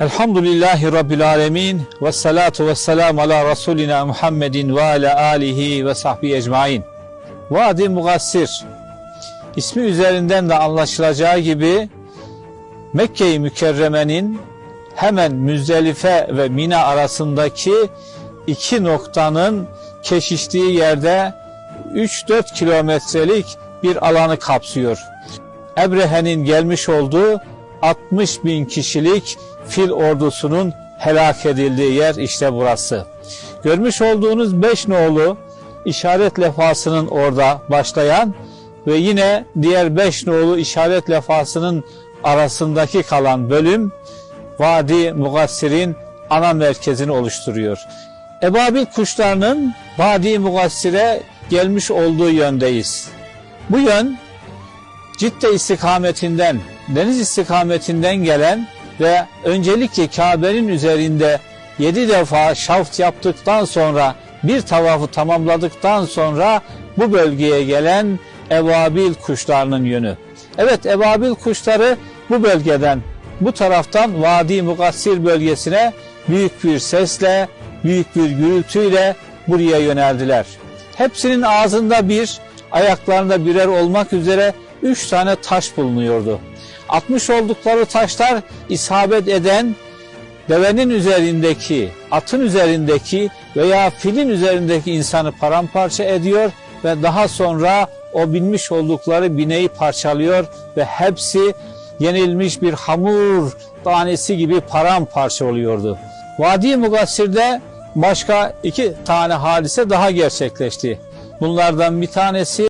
Elhamdülillahi Rabbil Alemin ve salatu ve selamu ala Resulina Muhammedin ve ala alihi ve sahbihi ecmain. Vadi Mugassir ismi üzerinden de anlaşılacağı gibi Mekke-i Mükerreme'nin hemen Müzdelife ve Mina arasındaki iki noktanın keşiştiği yerde 3-4 kilometrelik bir alanı kapsıyor. Ebrehe'nin gelmiş olduğu 60 bin kişilik fil ordusunun helak edildiği yer işte burası. Görmüş olduğunuz beş nolu işaret lefasının orada başlayan ve yine diğer beş nolu işaret lefasının arasındaki kalan bölüm Vadi Mugassir'in ana merkezini oluşturuyor. Ebabil kuşlarının Vadi Mugassir'e gelmiş olduğu yöndeyiz. Bu yön Cidde istikametinden, deniz istikametinden gelen ve öncelikle Kabe'nin üzerinde yedi defa şaft yaptıktan sonra bir tavafı tamamladıktan sonra bu bölgeye gelen evabil kuşlarının yönü. Evet evabil kuşları bu bölgeden bu taraftan Vadi Mugassir bölgesine büyük bir sesle, büyük bir gürültüyle buraya yöneldiler. Hepsinin ağzında bir, ayaklarında birer olmak üzere üç tane taş bulunuyordu. Atmış oldukları taşlar isabet eden devenin üzerindeki, atın üzerindeki veya filin üzerindeki insanı paramparça ediyor ve daha sonra o binmiş oldukları bineği parçalıyor ve hepsi yenilmiş bir hamur tanesi gibi paramparça oluyordu. Vadi Mugassir'de başka iki tane hadise daha gerçekleşti. Bunlardan bir tanesi